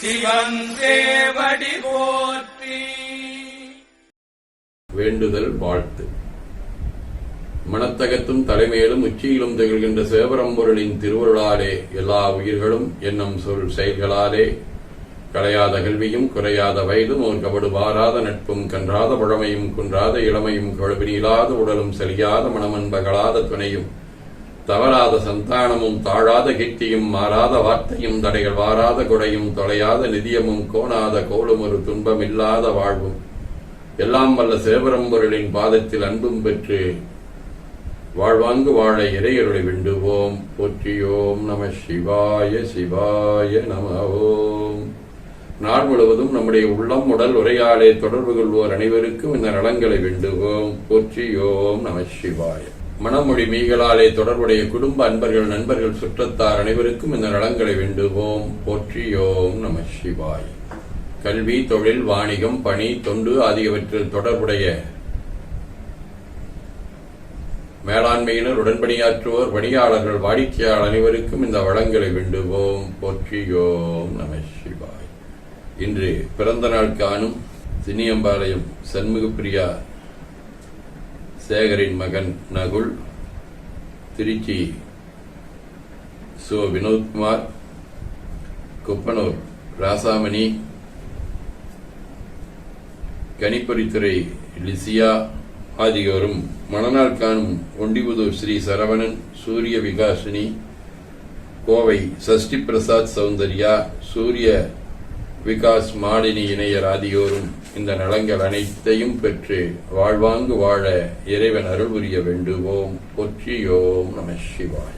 சிவன் போற்றி. வேண்டுதல் வாழ்த்து. மனத்தகத்தும் தலைமையிலும் உச்சியிலும் திகழ்கின்ற சிவபரம்பொருளின் திருவருளாலே எல்லா உயிர்களும் என்னும் சொல் செயல்களாலே. களையாத கல்வியும் குறையாத வயதும் ஒரு கபடு வாராத நட்பும் கன்றாத பழமையும் குன்றாத இளமையும் கொழுபினிலாத உடலும் செலியாத மனமன்பகளாத துணையும் தவறாத சந்தானமும் தாழாத கிட்டியும் மாறாத வார்த்தையும் தடைகள் வாராத கொடையும் தொலையாத நிதியமும் கோணாத கோலும் ஒரு துன்பம் இல்லாத வாழ்வும். எல்லாம் வல்ல சிவபரம்பொருளின் பாதத்தில் அன்பும் பெற்று வாழ்வாங்கு வாழ இறையருளை விண்டுவோம். போற்றியோம் நம சிவாய சிவாய நம ஓம் நாள் முழுவதும் நம்முடைய உள்ளம் உடல் உரையாடே தொடர்பு கொள்வோர் அனைவருக்கும் இந்த நலங்களை வேண்டுவோம். போற்றியோம் நம சிவாய. மனமொழி மீகளாலே தொடர்புடைய குடும்ப அன்பர்கள் நண்பர்கள் சுற்றத்தார் அனைவருக்கும் இந்த நலங்களை வேண்டுவோம். போற்றியோம் நம சிவாய். கல்வி தொழில் வாணிகம் பணி தொண்டு ஆகியவற்றில் தொடர்புடைய மேலாண்மையினர் உடன்பணியாற்றுவோர் பணியாளர்கள் வாடிக்கையாளர் அனைவருக்கும் இந்த வளங்களை வேண்டுவோம். போற்றியோம் நம சிவாய். இன்று பிறந்த நாள் காணும் சின்னியம்பாளையம் சண்முகப்பிரியா சேகரின் மகன் நகுல் திருச்சி சோ. வினோத்குமார் குப்பனூர் ராசாமணி கணிப்பொறித்துறை லிசியா ஆகியோரும் மணநாள் காணும் ஒண்டிபுதூர் ஸ்ரீ சரவணன் சூரிய விகாசினி கோவை சஷ்டி பிரசாத் சௌந்தர்யா சூரிய விகாஸ் மாலினி இணையர் ஆகியோரும் இந்த நலங்கள் அனைத்தையும் பெற்று வாழ்வாங்கு வாழ இறைவன் அருள் புரிய வேண்டுவோம். பொற்றியோம் நம சிவாய்.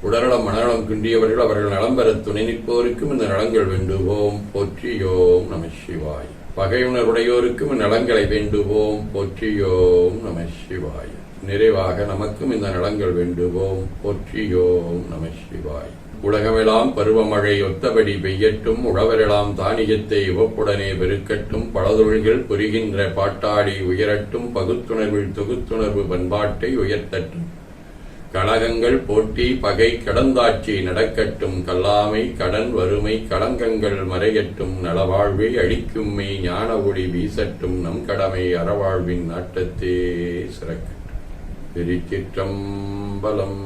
உடல்நலம் மனநலம் குன்றியவர்கள் அவர்கள் நலம் பெற துணை நிற்போருக்கும் இந்த நலங்கள் வேண்டுவோம். பொற்றியோம் நம சிவாய். பகையுணர்வுடையோருக்கும் நலங்களை வேண்டுவோம். பொற்றியோம் நம சிவாய். நிறைவாக நமக்கும் இந்த நலங்கள் வேண்டுவோம். பொற்றியோம் நம சிவாய். உலகமெலாம் பருவமழை ஒத்தபடி பெய்யட்டும் உழவரெல்லாம் தானியத்தை இவப்புடனே பெருக்கட்டும் பலதொழில்கள் புரிகின்ற பாட்டாடி உயரட்டும் பகுத்துணர்வில் தொகுத்துணர்வு பண்பாட்டை உயர்த்தட்டும். கழகங்கள் போட்டி பகை கடந்தாட்சி நடக்கட்டும் கல்லாமை கடன் வறுமை களங்கங்கள் மறையட்டும் நலவாழ்வை அழிக்கும்மை ஞான ஒளி வீசட்டும் நம் கடமை அறவாழ்வின் நாட்டத்தே சிறக்கட்டும். திருச்சிற்றம்பலம்.